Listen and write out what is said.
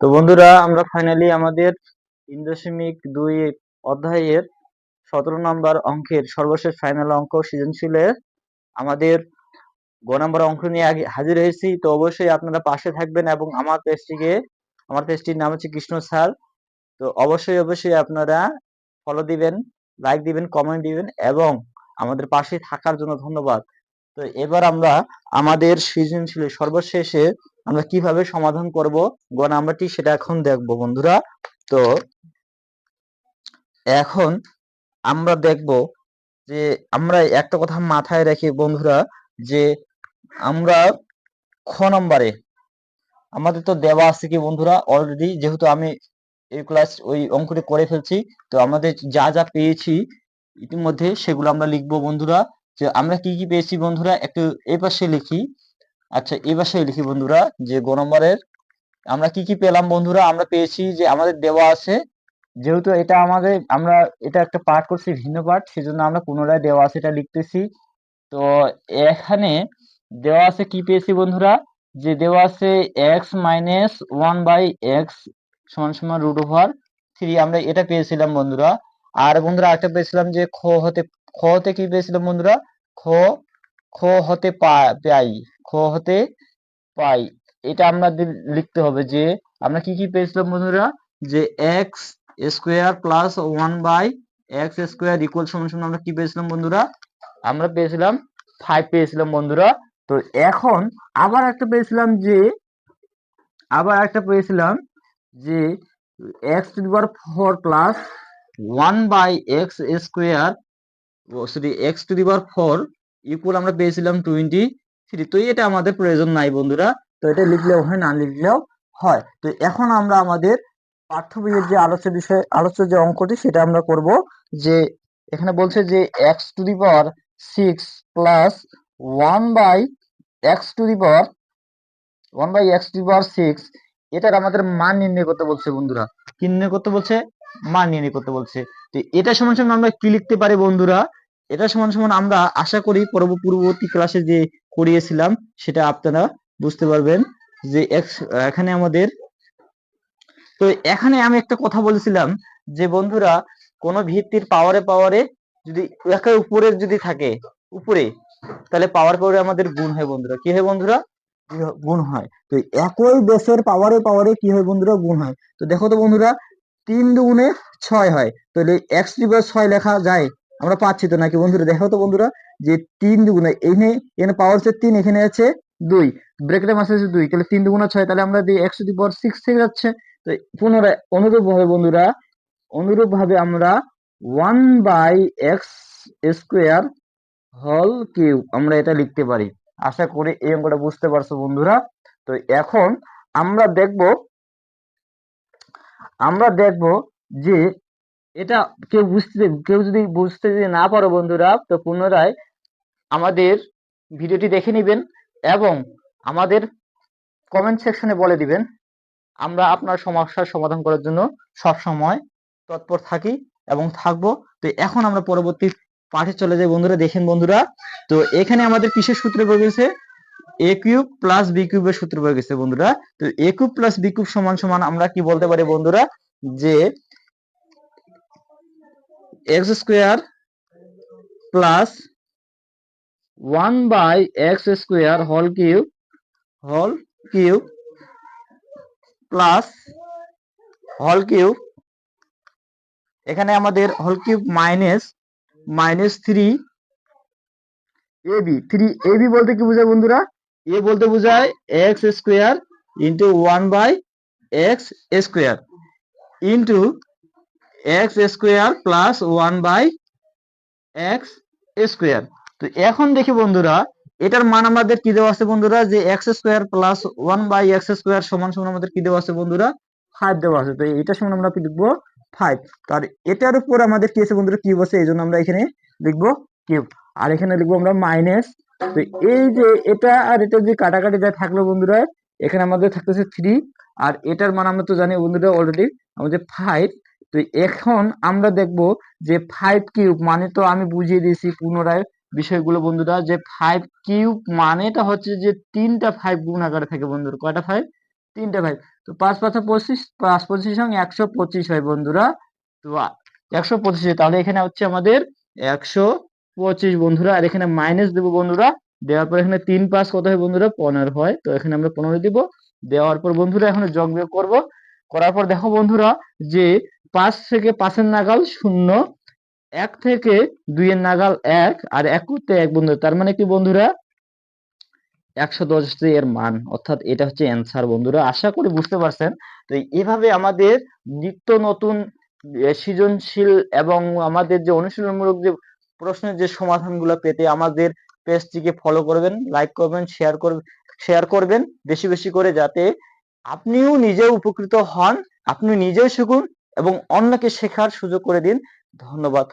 তো বন্ধুরা, আমরা ফাইনালি আমাদের তিন দশমিক দুই অধ্যায়ের সতেরো নম্বর অঙ্কের সর্বশেষ ফাইনাল অঙ্ক সৃজনশীলের আমাদের গ নম্বর অঙ্ক নিয়ে আগে হাজির হয়েছি। তো অবশ্যই আপনারা পাশে থাকবেন এবং আমার পেজটিকে, আমার পেজটির নাম হচ্ছে কৃষ্ণ স্যার। তো অবশ্যই অবশ্যই আপনারা ফলো দিবেন লাইক দিবেন কমেন্ট দিবেন এবং আমাদের পাশে থাকার জন্য ধন্যবাদ। তো এবার আমরা আমাদের সৃজনশীলের সর্বশেষে আমরা কীভাবে সমাধান করব? গ নাম্বারটি সেটা এখন দেখব বন্ধুরা। তো এখন আমরা দেখব যে আমরা একটা কথা মাথায় রেখে বন্ধুরা যে আমরা খ নম্বরে আমাদের তো দেওয়া আছে কি বন্ধুরা? অলরেডি যেহেতু আমি এই ক্লাস ওই অঙ্কটি করে ফেলছি, তো আমাদের যা যা পেয়েছি ইতিমধ্যে সেগুলো আমরা লিখব বন্ধুরা। যে আমরা কি কি পেয়েছি বন্ধুরা? একটু এই পাশে লিখি। আচ্ছা এই পাশে লিখি বন্ধুরা, যে গ নম্বরের আমরা কি কি পেলাম বন্ধুরা? আমরা পেয়েছি যে আমাদের দেওয়া আছে, যেহেতু এটা আমাদের, আমরা এটা একটা পাঠ করছি, ভিন্ন পাঠ, সেজন্য আমরা পুনরায় দেওয়া আছে, এটা লিখতেছি। তো এখানে দেওয়া আছে কি পেয়েছি বন্ধুরা? যে দেওয়া আছে x minus one by x সমান সমান রুট ওভার থ্রি আমরা এটা পেয়েছিলাম বন্ধুরা। আর বন্ধুরা আরেকটা পেয়েছিলাম যে খ হতে খ হতে কি পেয়েছিলাম বন্ধুরা? খ খ হতে পাই, খ হতে পাই। এটা আমরা লিখতে হবে যে, আমরা কি কি পেয়েছিলাম বন্ধুরা? যে x square plus one by x square equal সমান সমান আমরা কি পেয়েছিলাম বন্ধুরা? আমরা পেয়েছিলাম ফাইভ পেয়েছিলাম বন্ধুরা। তো এখন আবার একটা পেয়েছিলাম যে, আবার একটা পেয়েছিলাম যে x to the power four plus one by x square sorry x to the power four equal আমরা পেয়েছিলাম টোয়েন্টি থ্রি তো এটা আমাদের প্রয়োজন নাই বন্ধুরা। তো এটা লিখলেও হয়, না লিখলেও হয়। তো এখন আমরা আমাদের পাঠ্য বইয়ের যে আলোচ্য বিষয়, আলোচ্য যে অঙ্কটি, সেটা আমরা করব যে এখানে বলছে যে x to the power six plus one by x to the power one by x to the power six এটার আমাদের মান নির্ণয় করতে বলছে বন্ধুরা। কি নির্ণয় করতে বলছে? মান নির্ণয় করতে বলছে। তো এটা সমান সমান আমরা কি লিখতে পারি বন্ধুরা? এটা সমান সমান আমরা আশা করি পরব- পূর্ববর্তী ক্লাসে যে করিয়েছিলাম, সেটা আপনারা বুঝতে পারবেন যে এখানে আমাদের তো এখানে আমি একটা কথা বলেছিলাম যে বন্ধুরা, কোন ভিত্তির পাওয়ারে পাওয়ারে যদি একের উপরের যদি থাকে, উপরে, তাহলে পাওয়ার পাওয়ারে আমাদের গুণ হয় বন্ধুরা। কি হয় বন্ধুরা? গুণ হয়। তো একই বেসের পাওয়ারে পাওয়ারে কি হয় বন্ধুরা? গুণ হয়। তো দেখো তো বন্ধুরা, তিন দুগুণে ছয় হয়। তাহলে এক্স ডিভাইস ছয় লেখা যায়। আমরা পাচ্ছি তো নাকি বন্ধুরা? দেখো তো বন্ধুরা, যে তিন দুগুণে এখানে এখানে পাওয়ার হচ্ছে তিন, এখানে আছে দুই। ব্রেকেটের মাসে আছে দুই, তাহলে তিন দুগুণে ছয়, তাহলে আমরা দিই x to the power six থেকে যাচ্ছে। তো পুনরায় অনুরূপ ভাবে বন্ধুরা অনুরূপ ভাবে আমরা ওয়ান বাই এক্স স্কোয়ার হল কিউব আমরা এটা লিখতে পারি। আশা করি এই অঙ্কটা বুঝতে পারছ বন্ধুরা। তো এখন আমরা দেখব আমরা দেখব যে এটা কেউ বুঝতে, কেউ যদি বুঝতে যদি না পারো বন্ধুরা, তো পুনরায় আমাদের ভিডিওটি দেখে নেবেন এবং আমাদের কমেন্ট সেকশনে বলে দিবেন। আমরা আপনার সমস্যার সমাধান করার জন্য সব সময় তৎপর থাকি এবং থাকব। তো এখন আমরা পরবর্তী পাঠে চলে যাই বন্ধুরা, দেখেন বন্ধুরা। তো এখানে আমাদের কিসের সূত্র প্রয়োগ হয়েছে? এ কিউব প্লাস বি কিউবের সূত্র প্রয়োগ হয়েছে বন্ধুরা। তো a cube plus b cube সমান সমান আমরা কি বলতে পারি বন্ধুরা? যে x square plus one by x square হল কিউব হল কিউব প্লাস হল কিউব এখানে আমাদের হল cube minus minus three AB three AB বলতে কি বোঝায় বন্ধুরা? এ বলতে বোঝায় x square into one by x square into x square plus one by x square তো এখন দেখি বন্ধুরা, এটার মান আমাদের কি দেওয়া আছে বন্ধুরা? যে x square plus one by x square সমান সমান আমাদের কি দেওয়া আছে বন্ধুরা? ফাইভ দেওয়া আছে। তো এটা সমান আমরা কি লিখব? ফাইভ তার এটার উপর আমাদের কি আছে বন্ধুরা? কিউব আছে এই জন্য আমরা এখানে লিখব কিউব আর এখানে লিখব আমরা মাইনাস তো এই যে এটা আর এটা যে কাটাকাটি যা থাকল বন্ধুরা, এখানে আমাদের থাকতেছে থ্রি আর এটার মান আমরা তো জানি বন্ধুরা অলরেডি আমাদের ফাইভ তো এখন আমরা দেখব যে ফাইভ কিউব মানে তো আমি বুঝিয়ে দিয়েছি পুনরায় বিষয়গুলো বন্ধুরা, যে ফাইভ কিউব মানেটা হচ্ছে যে তিনটা ফাইভ গুণ আকারে থাকে বন্ধুরা। কয়টা ফাইভ তিনটা ফাইভ তো পাঁচ পাঁচা পঁচিশ, পাঁচ পঁচিশ সঙ্গে একশো পঁচিশ হয় বন্ধুরা। তো একশো পঁচিশ তাহলে এখানে হচ্ছে আমাদের একশো পঁচিশ বন্ধুরা। আর এখানে মাইনাস দেবো বন্ধুরা। দেওয়ার পর এখানে তিন পাঁচ কত হয় বন্ধুরা? পনেরো হয়। তো এখানে আমরা পনেরো দিব। দেওয়ার পর বন্ধুরা এখন যোগ বিয়োগ করব। করার পর দেখো বন্ধুরা যে পাঁচ থেকে পাঁচের নাগাল শূন্য, এক থেকে দুইয়ের নাগাল এক, আর এক করতে এক বন্ধু। তার মানে কি বন্ধুরা? একশো দশ এর মান, অর্থাৎ এটা হচ্ছে অ্যান্সার বন্ধুরা। আশা করি বুঝতে পারছেন। তো এভাবে আমাদের নিত্য নতুন সৃজনশীল এবং আমাদের যে অনুশীলনমূলক যে প্রশ্নের যে সমাধানগুলো পেতে আমাদের পেজটিকে ফলো করবেন লাইক করবেন শেয়ার করবেন শেয়ার করবেন বেশি বেশি করে যাতে আপনিও নিজে উপকৃত হন আপনি নিজেও শিখুন এবং অন্যকে শেখার সুযোগ করে দিন। ধন্যবাদ।